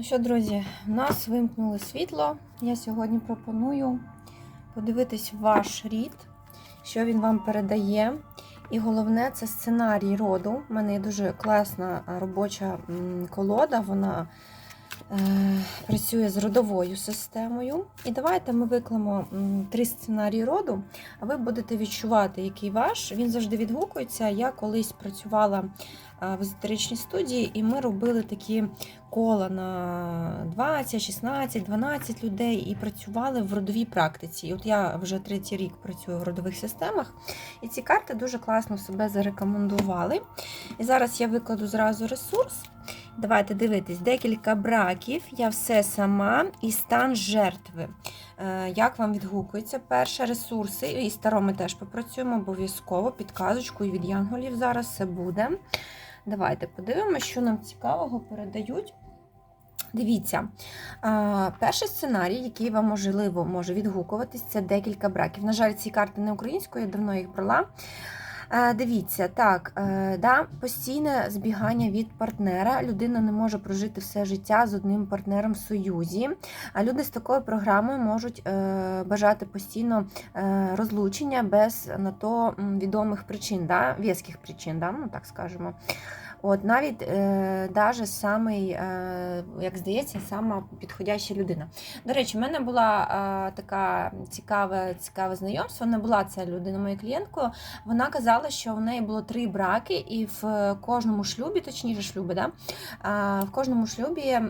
Ну що, друзі, у нас вимкнули світло. Я сьогодні пропоную подивитись ваш рід, що він вам передає. І головне це сценарій роду. У мене є дуже класна робоча колода. Вона працює з родовою системою. І давайте ми виклемо м, три сценарії роду, а ви будете відчувати, який ваш. Він завжди відгукується. Я колись працювала в езотеричній студії, і ми робили такі кола на 20, 16, 12 людей і працювали в родовій практиці. І от я вже третій рік працюю в родових системах, і ці карти дуже класно себе зарекомендували. І зараз я викладу зразу ресурс. Давайте дивитись, декілька браків, я все сама і стан жертви. Е, Як вам відгукується перше ресурси? І старо ми теж попрацюємо обов'язково, підказочку від янголів зараз все буде. Давайте подивимося, що нам цікавого передають. Дивіться, перший сценарій, який вам можливо може відгукуватись, це декілька браків. На жаль, ці карти не українською, я давно їх брала. Е, Дивіться, так, е, да, постійне збігання від партнера. Людина не може прожити все життя з одним партнером в союзі. А люди з такою програмою можуть е, бажати постійно розлучення без на то відомих причин, да, в'язких причин, да, ну так скажемо. От навіть е, даже самий, е, як здається, сама підходяща людина. До речі, в мене була е, така цікаве, цікаве знайомство. Не була ця людина моєю клієнткою. Вона казала, що в неї було три браки, і в кожному шлюбі, точніше, шлюби, да, е, в кожному шлюбі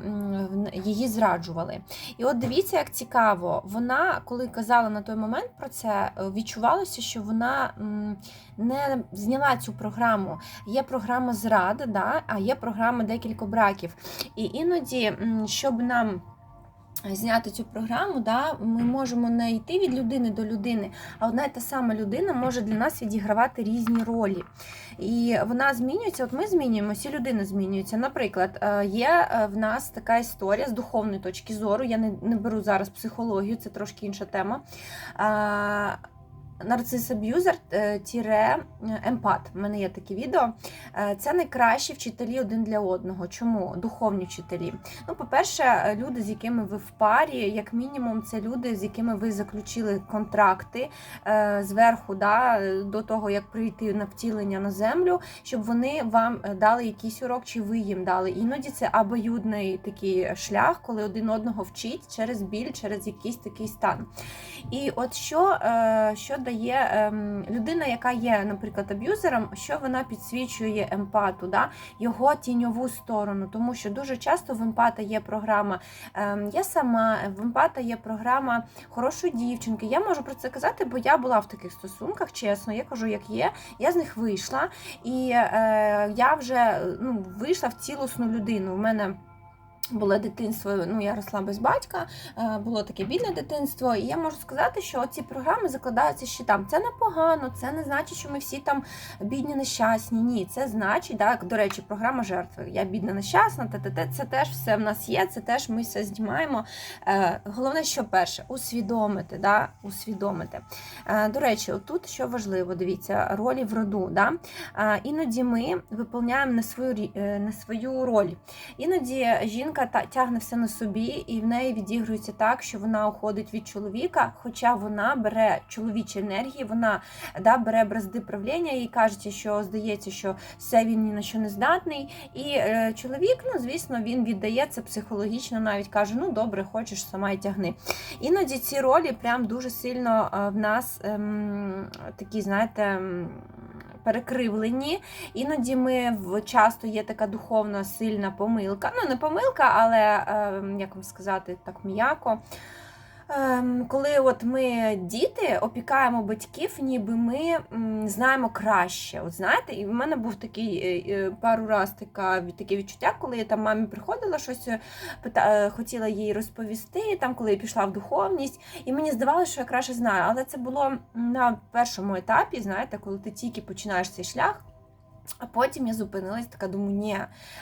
її зраджували. І от дивіться, як цікаво, вона, коли казала на той момент про це, відчувалося, що вона не зняла цю програму. Є програма зради, да, а є програма декілька браків. І іноді, щоб нам зняти цю програму, да, ми можемо не йти від людини до людини, а одна і та сама людина може для нас відігравати різні ролі. І вона змінюється, от ми змінюємося, і людина змінюється. Наприклад, е, є е, в нас така історія з духовної точки зору. Я не, не беру зараз психологію, це трошки інша тема. А, Нарцис аб'юзер е, тіре емпат. У мене є таке відео. Е, Це найкращі вчителі один для одного. Чому? Духовні вчителі. Ну, по-перше, е, люди, з якими ви в парі, як мінімум, це люди, з якими ви заключили контракти е, зверху, да, до того, як прийти на втілення на землю, щоб вони вам е, дали якийсь урок, чи ви їм дали. Іноді це обоюдний такий шлях, коли один одного вчить через біль, через якийсь такий стан. І от що, е, дає ем, людина, яка є, наприклад, аб'юзером, що вона підсвічує емпату, да? його тіньову сторону, тому що дуже часто в емпата є програма ем, Я сама, в емпата є програма хорошої дівчинки. Я можу про це казати, бо я була в таких стосунках, чесно, я кажу, як є. Я з них вийшла, і е, я вже ну, вийшла в цілісну людину. У мене було дитинство, ну я росла без батька, е, було таке бідне дитинство, і я можу сказати, що ці програми закладаються ще там. Це непогано, це не значить, що ми всі там бідні нещасні. Ні, це значить, так, до речі, програма жертви. Я бідна нещасна, те, те, це теж все в нас є, це теж ми все знімаємо. Е, Головне, що перше, усвідомити. Да? усвідомити. Е, До речі, отут що важливо, дивіться, ролі в роду. Да? Іноді ми виповняємо не свою, не свою роль. Іноді жінка та тягне все на собі, і в неї відігрується так, що вона уходить від чоловіка, хоча вона бере чоловічі енергії, вона да, бере бразди правління і кажеться, що здається, що все він ні на що не здатний. І е, чоловік, ну звісно, він віддає це психологічно, навіть каже: ну добре, хочеш, сама й тягни. Іноді ці ролі прям дуже сильно е, в нас ем, такі, знаєте. Перекривлені, іноді ми часто є така духовна сильна помилка. Ну, не помилка, але ем, як вам сказати так м'яко. Ем, Коли от ми діти опікаємо батьків, ніби ми знаємо краще. От знаєте, і в мене був такий е, е, пару раз така таке відчуття, коли я там мамі приходила щось, е, пита, хотіла їй розповісти, там коли я пішла в духовність, і мені здавалося, що я краще знаю. Але це було на першому етапі, знаєте, коли ти тільки починаєш цей шлях. А потім я зупинилась, така думаю, ні,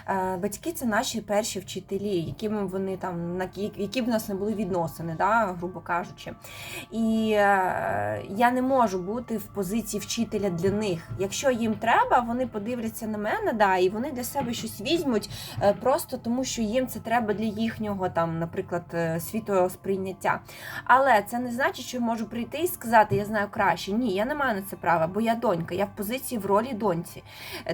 е, батьки це наші перші вчителі, якими вони там які б в нас не були відносини, да, грубо кажучи. І е, я не можу бути в позиції вчителя для них. Якщо їм треба, вони подивляться на мене, да, і вони для себе щось візьмуть е, просто тому, що їм це треба для їхнього там, наприклад, світосприйняття. Але це не значить, що я можу прийти і сказати, я знаю краще. Ні, я не маю на це права, бо я донька, я в позиції в ролі доньці.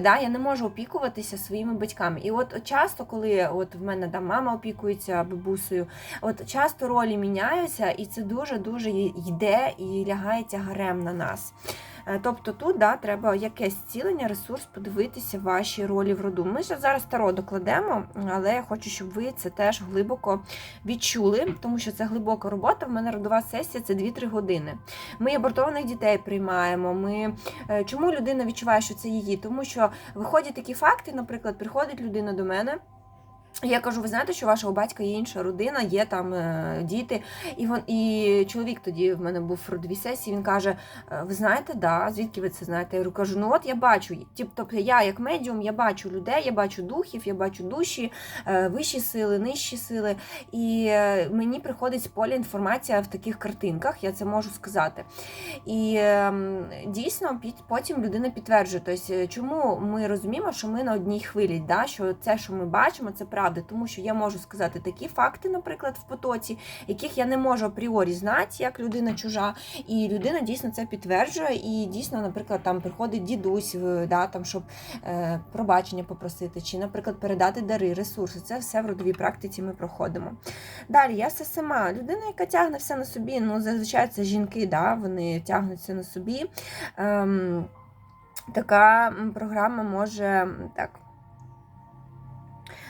Да, Я не можу опікуватися своїми батьками. І от часто, коли от в мене там мама опікується бабусею, от часто ролі міняються, і це дуже-дуже йде і лягає тягарем на нас. Е, Тобто тут да, треба якесь зцілення, ресурс, подивитися ваші ролі в роду. Ми ще зараз таро докладемо, але я хочу, щоб ви це теж глибоко відчули, тому що це глибока робота. В мене родова сесія це 2-3 години. Ми абортованих дітей приймаємо. Ми... е, Чому людина відчуває, що це її? Тому що виходять такі факти, наприклад, приходить людина до мене. Я кажу, ви знаєте, що вашого батька є інша родина, є там е, діти. І вон, і чоловік тоді в мене був в родовій сесії. Він каже: «Е, Ви знаєте, да, звідки ви це знаєте? Я кажу, ну от я бачу. Тобто я як медіум, я бачу людей, я бачу духів, я бачу душі, е, вищі сили, нижчі сили. І е, мені приходить з поля інформація в таких картинках, я це можу сказати. І ем, дійсно під- потім людина підтверджує, тобто, е, чому ми розуміємо, що ми на одній хвилі, да? що це, що ми бачимо, це правда, тому що я можу сказати такі факти, наприклад, в потоці, яких я не можу апріорі знати, як людина чужа, і людина дійсно це підтверджує, і дійсно, наприклад, там приходить дідусь, да, там, щоб е, пробачення попросити, чи, наприклад, передати дари, ресурси. Це все в родовій практиці ми проходимо. Далі, я все сама. Людина, яка тягне все на собі, ну, зазвичай це жінки, да, вони тягнуть все на собі. Ем, така програма може так.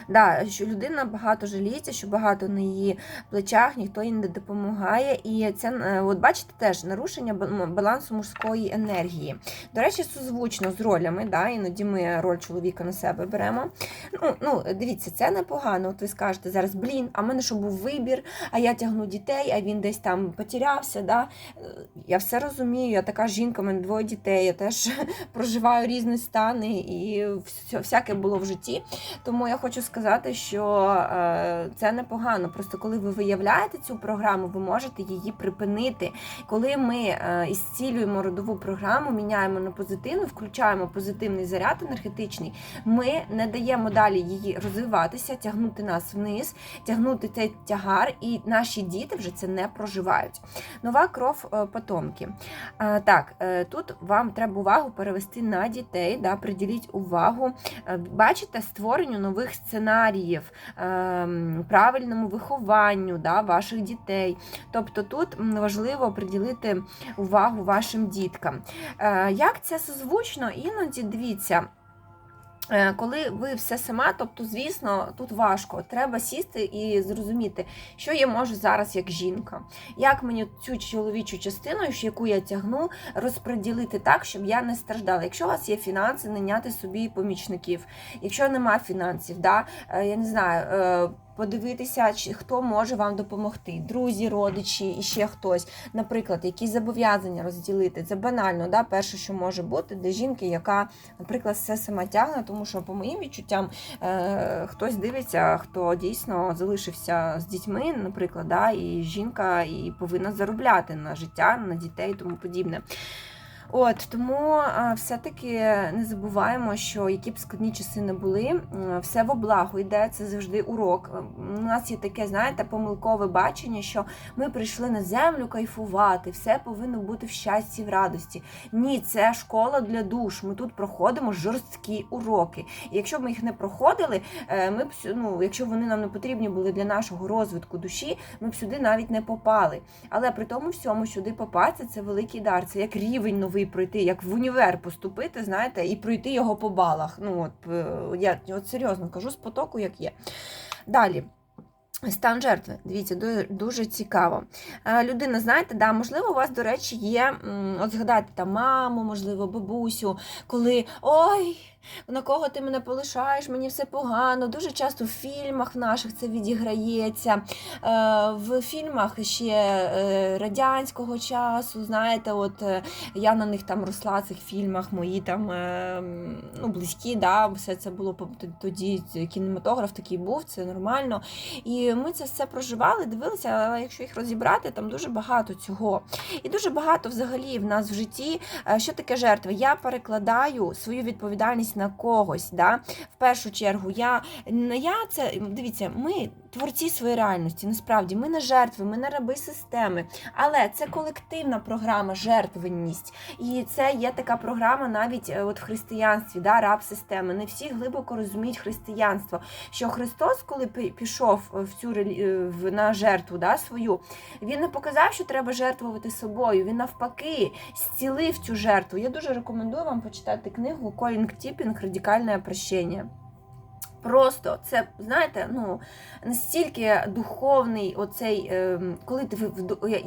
Да, що людина багато жаліється, що багато на її плечах, ніхто їй не допомагає. І це, е, от бачите, теж нарушення балансу мужської енергії. До речі, созвучно з ролями, да, іноді ми роль чоловіка на себе беремо. Ну, ну дивіться, це непогано. От ви скажете зараз, блін, а в мене що був вибір, а я тягну дітей, а він десь там потерявся. Да? Е, Я все розумію, я така жінка, в мене двоє дітей, я теж проживаю різні стани, і всяке було в житті. Тому я хочу сказати, що е, це непогано. Просто коли ви виявляєте цю програму, ви можете її припинити. Коли ми е, ісцілюємо родову програму, міняємо на позитивну, включаємо позитивний заряд енергетичний, ми не даємо далі її розвиватися, тягнути нас вниз, тягнути цей тягар, і наші діти вже це не проживають. Нова кров е, потомки. Так, тут вам треба увагу перевести на дітей, да, приділіть увагу. Бачите, створенню нових сценаріїв, ем, правильному вихованню да, ваших дітей. Тобто тут важливо приділити увагу вашим діткам. Е, Як це созвучно? Іноді дивіться. Е, Коли ви все сама, тобто, звісно, тут важко. Треба сісти і зрозуміти, що я можу зараз як жінка, як мені цю чоловічу частину, яку я тягну, розподілити так, щоб я не страждала. Якщо у вас є фінанси, наняти собі помічників. Якщо нема фінансів, да, е, я не знаю. Подивитися, хто може вам допомогти, друзі, родичі і ще хтось. Наприклад, якісь зобов'язання розділити. Це банально, да? перше, що може бути для жінки, яка, наприклад, все сама тягне, тому що, по моїм відчуттям, е, хтось дивиться, хто дійсно залишився з дітьми, наприклад, да? і жінка і повинна заробляти на життя, на дітей і тому подібне. От тому а, все-таки не забуваємо, що які б складні часи не були, все в облагу йде, це завжди урок. У нас є таке, знаєте, помилкове бачення, що ми прийшли на землю кайфувати, все повинно бути в щасті, в радості. Ні, це школа для душ. Ми тут проходимо жорсткі уроки. І якщо б ми їх не проходили, е, ми б ну, якщо вони нам не потрібні були для нашого розвитку душі, ми б сюди навіть не попали. Але при тому всьому сюди попасти це великий дар. Це як рівень новий пройти, як в універ поступити, знаєте, і пройти його по балах. Ну от е, я от серйозно кажу з потоку, як є. Далі. Стан жертви, дивіться, ду- дуже цікаво. Е, Людина, знаєте, да, можливо, у вас, до речі, є, от згадати там маму, можливо, бабусю, коли ой, на кого ти мене полишаєш, мені все погано. Дуже часто в фільмах наших це відіграється. Е, В фільмах ще е, радянського часу, знаєте, от е, я на них там росла цих фільмах, мої там ну, близькі, да, все це було тоді кінематограф такий був, це нормально. І ми це все проживали, дивилися, але якщо їх розібрати, там дуже багато цього. І дуже багато взагалі в нас в житті. Що таке жертва? Я перекладаю свою відповідальність на когось. Да? В першу чергу, я не я це дивіться, ми творці своєї реальності. Насправді, ми не жертви, ми не раби системи. Але це колективна програма жертвенність. І це є така програма навіть е, от в християнстві, да, раб системи. Не всі глибоко розуміють християнство. Що Христос, коли пішов в цю е, в- на жертву да, свою, він не показав, що треба жертвувати собою. Він навпаки зцілив цю жертву. Я дуже рекомендую вам почитати книгу Колінг Тіпінг Радикальне прощення. Просто це, знаєте, ну настільки духовний оцей, ем, коли ти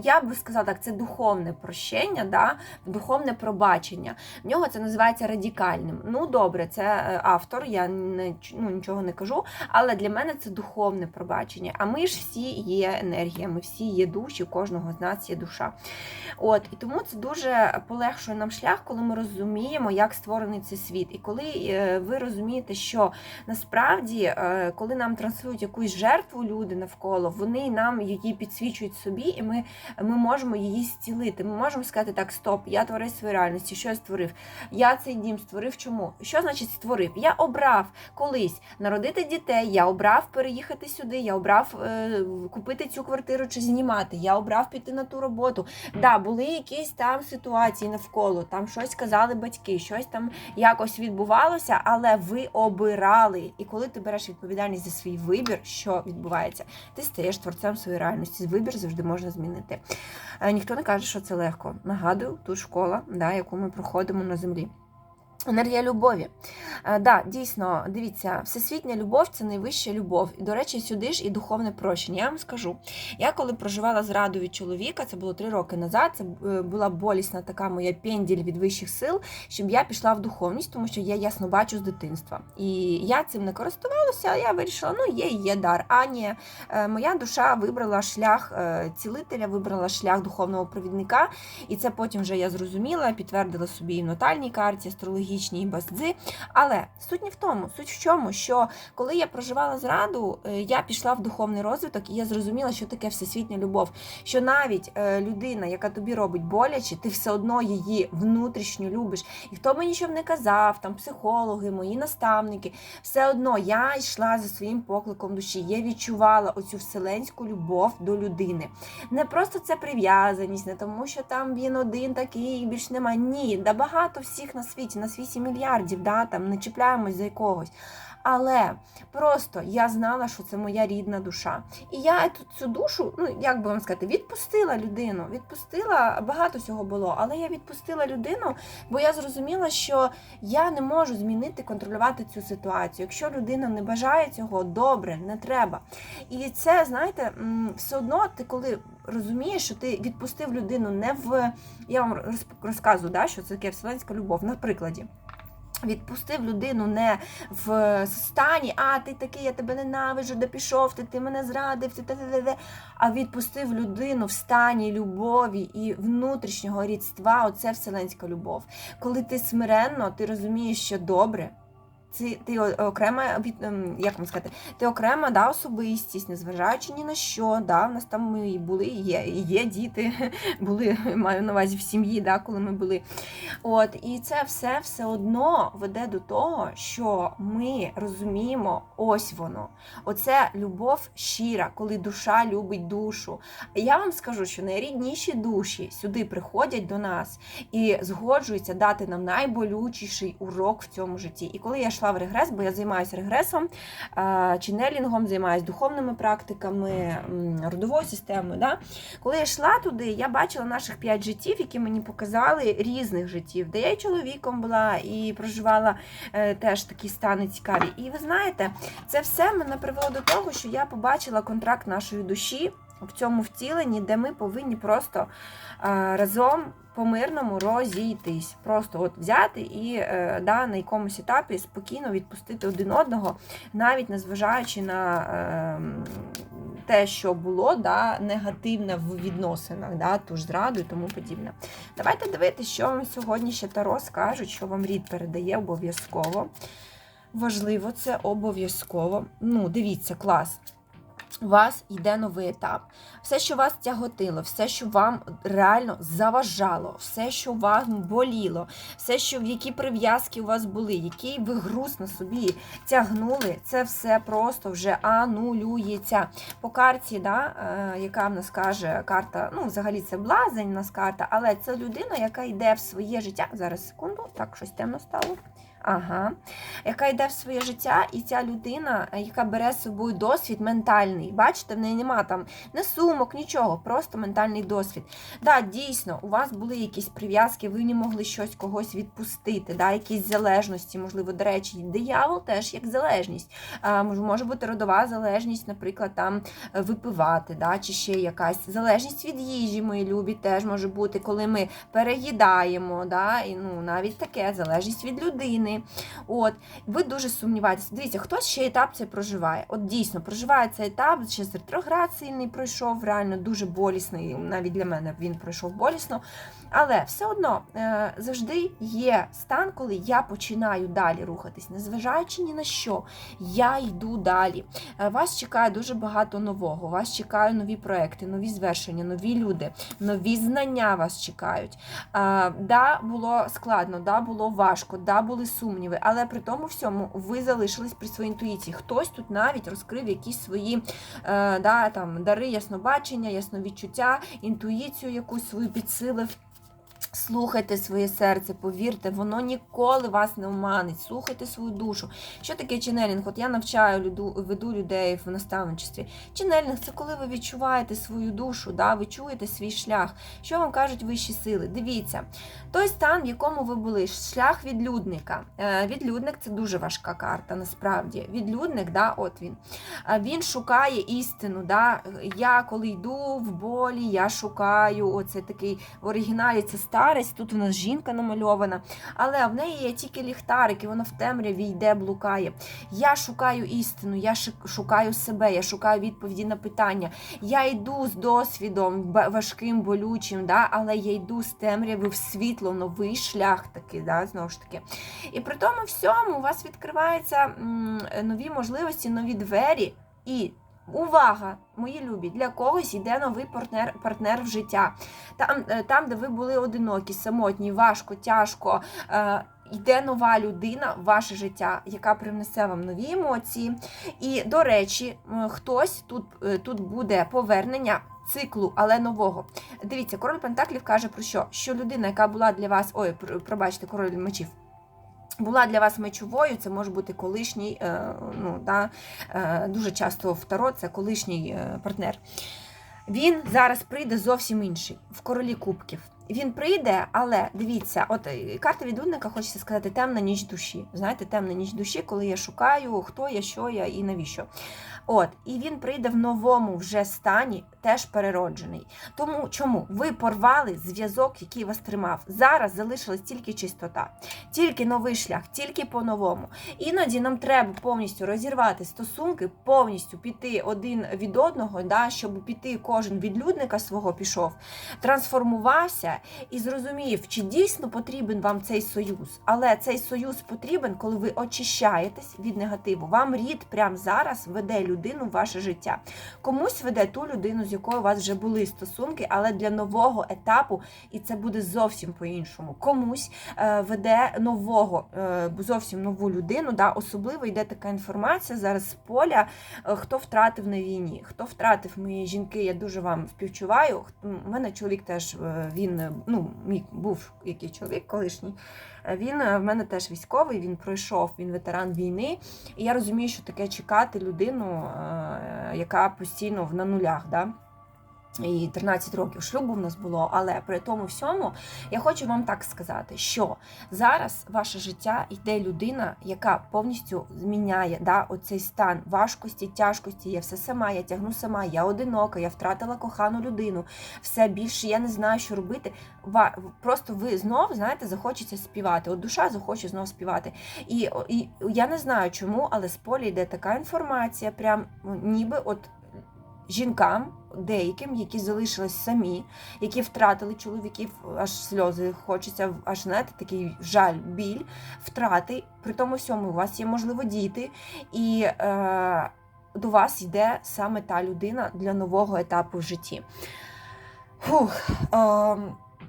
я- би сказала так, це духовне прощення, да? духовне пробачення. В нього це називається радикальним. Ну, добре, це е, автор, я не, ну, нічого не кажу, але для мене це духовне пробачення. А ми ж всі є енергія, ми всі є душі, кожного з нас є душа. От і тому це дуже полегшує нам шлях, коли ми розуміємо, як створений цей світ. І коли е, ви розумієте, що насправді, е, коли нам транслюють якусь жертву люди навколо, вони нам її підсвічують собі, і ми, ми можемо її зцілити. Ми можемо сказати так: стоп, я творець своєї реальності. Що я створив? Я цей дім створив. Чому? Що значить створив? Я обрав колись народити дітей, я обрав переїхати сюди, я обрав е, купити цю квартиру чи знімати, я обрав піти на ту роботу. Да, були якісь там ситуації навколо, там щось казали батьки, щось там якось відбувалося, але ви обирали. І коли ти береш відповідальність за свій вибір, що відбувається, ти стаєш творцем своєї реальності. Вибір завжди можна змінити. Е, Ніхто не каже, що це легко. Нагадую, тут школа, да, яку ми проходимо на землі. Енергія любові. Е, да, дійсно, дивіться, всесвітня любов це найвища любов. І, до речі, сюди ж і духовне прощення. Я вам скажу. Я коли проживала зраду від чоловіка, це було три роки назад. Це е, була болісна така моя пенділь від вищих сил, щоб я пішла в духовність, тому що я ясно бачу з дитинства. І я цим не користувалася. Я вирішила, ну є є дар. А ні, Е, моя душа вибрала шлях цілителя, вибрала шлях духовного провідника. І це потім вже я зрозуміла, підтвердила собі і в натальній карті, астрологічній і. Але суть не в тому, суть в чому, що коли я проживала зраду, е, я пішла в духовний розвиток, і я зрозуміла, що таке всесвітня любов. Що навіть е, людина, яка тобі робить боляче, ти все одно її внутрішньо любиш. І хто мені що не казав, там психологи, мої наставники, все одно я йшла за своїм покликом душі. Я відчувала оцю вселенську любов до людини. Не просто це прив'язаність, не тому, що там він один такий, більш немає. Ні, да багато всіх на світі, нас 8 мільярдів, да, там не чіпляємось за якогось. Але просто я знала, що це моя рідна душа. І я цю душу, ну як би вам сказати, відпустила людину. Відпустила багато всього було, але я відпустила людину, бо я зрозуміла, що я не можу змінити, контролювати цю ситуацію. Якщо людина не бажає цього, добре, не треба. І це, знаєте, все одно ти коли розумієш, що ти відпустив людину не в. Я вам роз- розказую, да, що це таке вселенська любов, на прикладі. Відпустив людину не в стані, а ти такий, я тебе ненавиджу, де пішов, ти, ти мене зрадив, ти, ти, ти, ти. а відпустив людину в стані любові і внутрішнього рідства. Оце вселенська любов. Коли ти смиренно, ти розумієш, що добре. Це ти окрема ем, як вам сказати, ти окрема да, особистість, незважаючи ні на що. Да, в нас там ми були, є, є діти, були, маю на увазі в сім'ї, да, коли ми були. От, і це все все одно веде до того, що ми розуміємо, ось воно. Оце любов щира, коли душа любить душу. Я вам скажу, що найрідніші душі сюди приходять до нас і згоджуються дати нам найболючіший урок в цьому житті. І коли я йшла в регрес, бо я займаюся регресом, ченелінгом, займаюся духовними практиками, родовою системою. Да? Коли я йшла туди, я бачила наших п'ять життів, які мені показали різних життів, де я і чоловіком була і проживала е, теж такі стани цікаві. І ви знаєте, це все мене привело до того, що я побачила контракт нашої душі в цьому втіленні, де ми повинні просто разом по-мирному розійтись. Просто от взяти і е, да, на якомусь етапі спокійно відпустити один одного, навіть незважаючи на е, те, що було да, негативне в відносинах, да, ту ж зраду і тому подібне. Давайте дивитися, що вам сьогодні ще Таро скажуть, що вам рід передає обов'язково. Важливо, це обов'язково. Ну, дивіться, клас. У вас йде новий етап. Все, що вас тяготило, все, що вам реально заважало, все, що вам боліло, все, що в які прив'язки у вас були, який ви груз на собі тягнули, це все просто вже анулюється. По карті, да, е, яка в нас каже карта, ну, взагалі це блазень у нас карта, але це людина, яка йде в своє життя. Зараз секунду, так, щось темно стало. Ага, яка йде в своє життя, і ця людина, е, яка бере з собою досвід ментальний. Бачите, в неї нема там не сумок, нічого, просто ментальний досвід. Да, дійсно, у вас були якісь прив'язки, ви не могли щось когось відпустити, да, якісь залежності, можливо, до речі, диявол теж як залежність. А, Може бути родова залежність, наприклад, там е, випивати, да, чи ще якась залежність від їжі, мої любі, теж може бути, коли ми переїдаємо, да, і ну, навіть таке залежність від людини. От, ви дуже сумніваєтеся. Дивіться, хтось ще етап цей проживає. От дійсно проживає цей етап, ще ретроград сильний пройшов, реально дуже болісний. Навіть для мене він пройшов болісно. Але все одно е, завжди є стан, коли я починаю далі рухатись, незважаючи ні на що, я йду далі. Е, вас чекає дуже багато нового. Вас чекають нові проекти, нові звершення, нові люди, нові знання вас чекають. Е, да, було складно, да, було важко, да, були сумніви, але при тому всьому ви залишились при своїй інтуїції. Хтось тут навіть розкрив якісь свої да, там, дари яснобачення, ясновідчуття, інтуїцію якусь свою підсилив. Слухайте своє серце, повірте, воно ніколи вас не оманить. Слухайте свою душу. Що таке ченелінг? От я навчаю люду, веду людей в наставничестві. Ченелінг це коли ви відчуваєте свою душу, да? ви чуєте свій шлях. Що вам кажуть вищі сили? Дивіться, той стан, в якому ви були, шлях відлюдника. Е, відлюдник це дуже важка карта, насправді. Відлюдник, да, от він. Він шукає істину. Да? Я коли йду в болі, я шукаю. Оце такий в оригіналі це старець, тут у нас жінка намальована, але в неї є тільки ліхтарик, і вона в темряві йде, блукає. Я шукаю істину, я шукаю себе, я шукаю відповіді на питання. Я йду з досвідом важким, болючим, да, але я йду з темряви в світло, новий шлях такий, да, знову ж таки. І при тому всьому у вас відкриваються нові можливості, нові двері. І Увага, мої любі! Для когось йде новий партнер партнер в життя. Там, е, там де ви були одинокі, самотні, важко, тяжко. Е, Йде нова людина в ваше життя, яка принесе вам нові емоції. І, до речі, хтось тут е, тут буде повернення циклу, але нового. Дивіться, король Пентаклів каже про що? Що людина, яка була для вас. Ой, пробачте, король мечів була для вас мечовою, це може бути колишній, е, ну, да, е, дуже часто в це колишній е, партнер. Він зараз прийде зовсім інший в королі кубків. Він прийде, але дивіться, от карта відлюдника, хочеться сказати, темна ніч душі. Знаєте, темна ніч душі, коли я шукаю, хто я, що я і навіщо. От, І він прийде в новому вже стані, теж перероджений. Тому чому? Ви порвали зв'язок, який вас тримав. Зараз залишилась тільки чистота, тільки новий шлях, тільки по-новому. Іноді нам треба повністю розірвати стосунки, повністю піти один від одного, да, щоб піти кожен відлюдника свого пішов, трансформувався і зрозумів, чи дійсно потрібен вам цей союз. Але цей союз потрібен, коли ви очищаєтесь від негативу. Вам рід прямо зараз веде людину в ваше життя. Комусь веде ту людину, з якою у вас вже були стосунки, але для нового етапу, і це буде зовсім по-іншому. Комусь е, веде нового, е, зовсім нову людину. Да? Особливо йде така інформація зараз з поля, е, хто втратив на війні, хто втратив мої жінки, я дуже вам співчуваю. У мене чоловік теж він ну, мій був який чоловік колишній. Він в мене теж військовий, він пройшов, він ветеран війни. І я розумію, що таке чекати людину, яка постійно на нулях. Да? І 13 років шлюбу в нас було, але при тому всьому я хочу вам так сказати, що зараз ваше життя йде людина, яка повністю зміняє да, оцей стан важкості, тяжкості. Я все сама, я тягну сама, я одинока, я втратила кохану людину. Все більше я не знаю, що робити. Просто ви знов знаєте, захочеться співати. От душа захоче знов співати. І, і я не знаю чому, але з поля йде така інформація, прям ну, ніби от жінкам, деяким, які залишились самі, які втратили чоловіків, аж сльози хочеться, аж знаєте, такий жаль, біль, втрати. При тому всьому у вас є, можливо, діти, і е, до вас йде саме та людина для нового етапу в житті. Фух, е,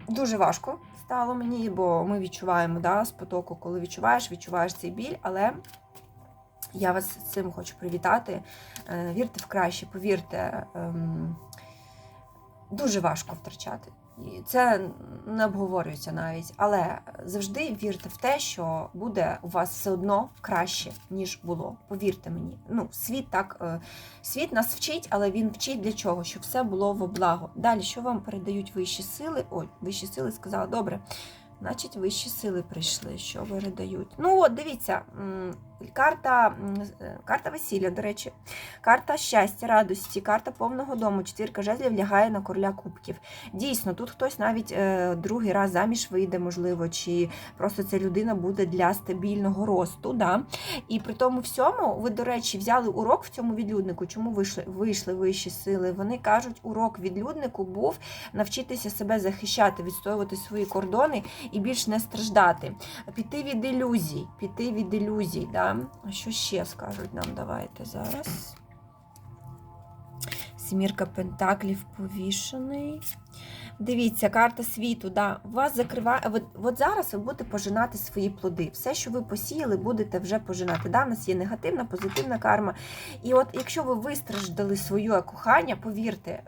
дуже важко стало мені, бо ми відчуваємо да, з потоку, коли відчуваєш, відчуваєш цей біль, але я вас з цим хочу привітати. Е, Вірте в краще, повірте, ем, дуже важко втрачати. Це не обговорюється навіть. Але завжди вірте в те, що буде у вас все одно краще, ніж було. Повірте мені. Ну, світ так, е, світ нас вчить, але він вчить для чого? Щоб все було во благо. Далі, що вам передають вищі сили? Ой, вищі сили сказала, добре. Значить, вищі сили прийшли, що передають. Ну, от, дивіться, карта, е, карта весілля, до речі, карта щастя, радості, карта повного дому, четвірка жезлів лягає на короля кубків. Дійсно, тут хтось навіть е, другий раз заміж вийде, можливо, чи просто ця людина буде для стабільного росту. Да? І при тому всьому, ви, до речі, взяли урок в цьому відлюднику. Чому вийшли, вийшли вищі сили? Вони кажуть, урок відлюднику був навчитися себе захищати, відстоювати свої кордони і більш не страждати. Піти від ілюзій, піти від ілюзій. Да? А що ще скажуть нам? Давайте зараз. Сімірка Пентаклів повішений. Дивіться, карта світу. Да. Вас закриває. От, от зараз ви будете пожинати свої плоди. Все, що ви посіяли, будете вже пожинати. Да, У нас є негативна, позитивна карма. І от якщо ви вистраждали своє кохання, повірте,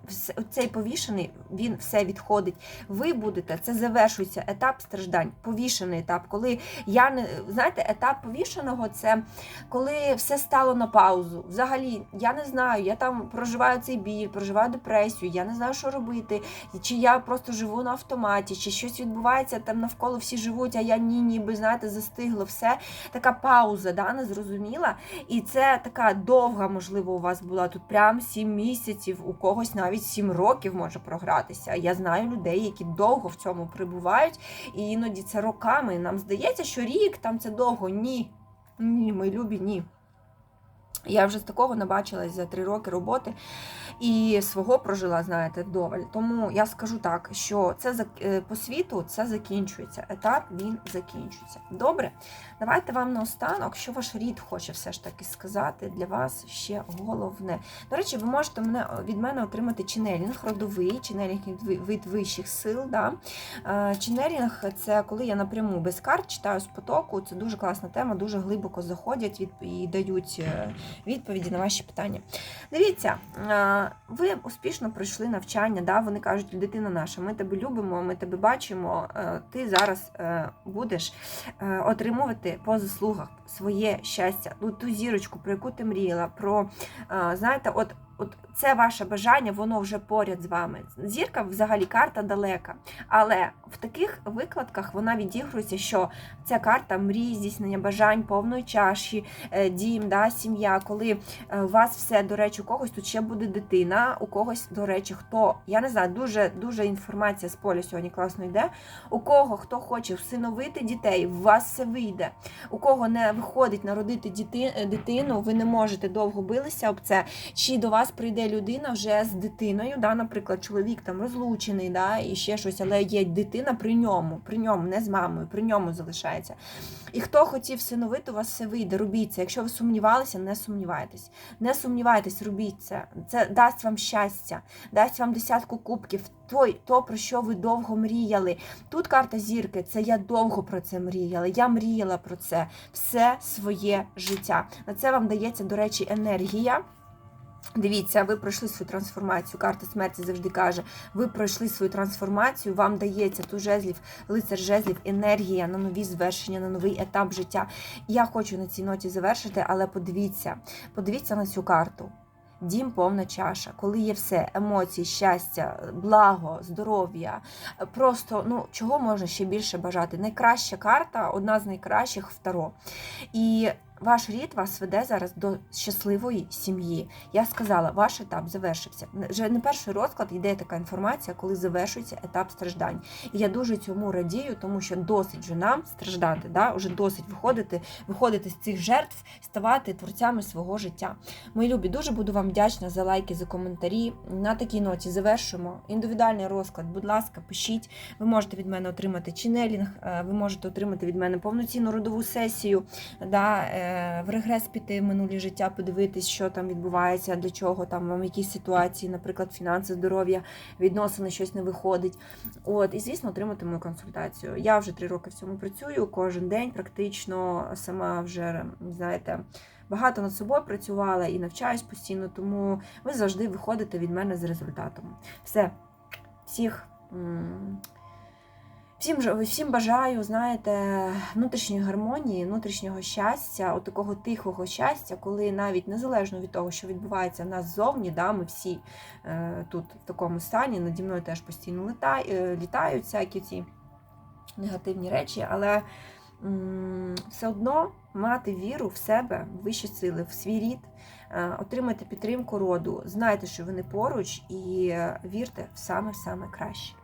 цей повішений, він все відходить. Ви будете, це завершується етап страждань, повішений етап. Коли я не знаєте, етап повішеного це коли все стало на паузу. Взагалі, я не знаю, я там проживаю цей біль, проживаю депресію, я не знаю, що робити, чи я просто живу на автоматі, чи щось відбувається там навколо всі живуть, а я ні, ніби знаєте, застигло все. Така пауза, да, незрозуміла. І це така довга, можливо, у вас була тут прям 7 місяців, у когось навіть 7 років може програтися. Я знаю людей, які довго в цьому прибувають, і іноді це роками. Нам здається, що рік там це довго. Ні. Ні, мої любі, ні. Я вже з такого набачилась за три роки роботи і свого прожила, знаєте, вдоволь. Тому я скажу так, що це е, по світу це закінчується. Етап він закінчується. Добре, давайте вам наостанок, що ваш рід хоче все ж таки сказати для вас ще головне. До речі, ви можете мене від мене отримати ченелінг родовий, ченелінг від вищих сил. Да? Е, Ченелінг це коли я напряму без карт читаю з потоку. Це дуже класна тема, дуже глибоко заходять від, і дають е, відповіді на ваші питання. Дивіться, е, ви успішно пройшли навчання, да? вони кажуть, дитина наша, ми тебе любимо, ми тебе бачимо, е, ти зараз е, будеш отримувати по заслугах своє щастя, ну, ту зірочку, про яку ти мріяла, про, знаєте, от. От це ваше бажання, воно вже поряд з вами. Зірка взагалі карта далека. Але в таких викладках вона відігрується, що ця карта мрій, здійснення бажань, повної чаші, е, дім, да, сім'я, коли е, у вас все, до речі, у когось тут ще буде дитина, у когось, до речі, хто, я не знаю, дуже дуже інформація з поля сьогодні класно йде. У кого хто хоче всиновити дітей, у вас все вийде. У кого не виходить народити дитину, ви не можете довго билися об це. Чи до вас прийде людина вже з дитиною, да, наприклад, чоловік там розлучений, да, і ще щось, але є дитина при ньому, при ньому, не з мамою, при ньому залишається. І хто хотів всиновити, у вас все вийде, робіть це. Якщо ви сумнівалися, не сумнівайтесь. Не сумнівайтесь, робіть це. Це дасть вам щастя, дасть вам десятку кубків. Той, то, про що ви довго мріяли. Тут карта зірки, це я довго про це мріяла. Я мріяла про це все своє життя. На це вам дається, до речі, енергія. Дивіться, ви пройшли свою трансформацію. Карта смерті завжди каже: ви пройшли свою трансформацію, вам дається ту жезлів, лицар жезлів, енергія на нові звершення, на новий етап життя. Я хочу на цій ноті завершити, але подивіться, подивіться на цю карту. дім повна чаша, коли є все, емоції, щастя, благо, здоров'я. Просто ну чого можна ще більше бажати? Найкраща карта, одна з найкращих в Таро. І ваш рід вас веде зараз до щасливої сім'ї. Я сказала, ваш етап завершився. Вже не перший розклад йде така інформація, коли завершується етап страждань. І я дуже цьому радію, тому що досить вже нам страждати, да? вже досить виходити, виходити з цих жертв, ставати творцями свого життя. Мої любі, дуже буду вам вдячна за лайки, за коментарі. На такій ноті завершуємо. Індивідуальний розклад, будь ласка, пишіть. Ви можете від мене отримати ченелінг, е, ви можете отримати від мене повноцінну родову сесію. Да? В регрес піти в минулі життя, подивитись, що там відбувається, для чого там вам якісь ситуації, наприклад, фінанси, здоров'я, відносини, щось не виходить. От, і звісно, отримати мою консультацію. Я вже три роки в цьому працюю, кожен день практично сама вже знаєте. Багато над собою працювала і навчаюсь постійно, тому ви завжди виходите від мене з результатом. Все, всіх. Всім, всім бажаю, знаєте, внутрішньої гармонії, внутрішнього щастя, от такого тихого щастя, коли навіть незалежно від того, що відбувається в нас ззовні, да, ми всі е, тут в такому стані, наді мною теж постійно літає, е, літають всякі ці негативні речі, але м, все одно мати віру в себе, в вищі сили, в свій рід, е, отримати підтримку роду, знайте, що вони поруч, і е, вірте в саме-саме краще.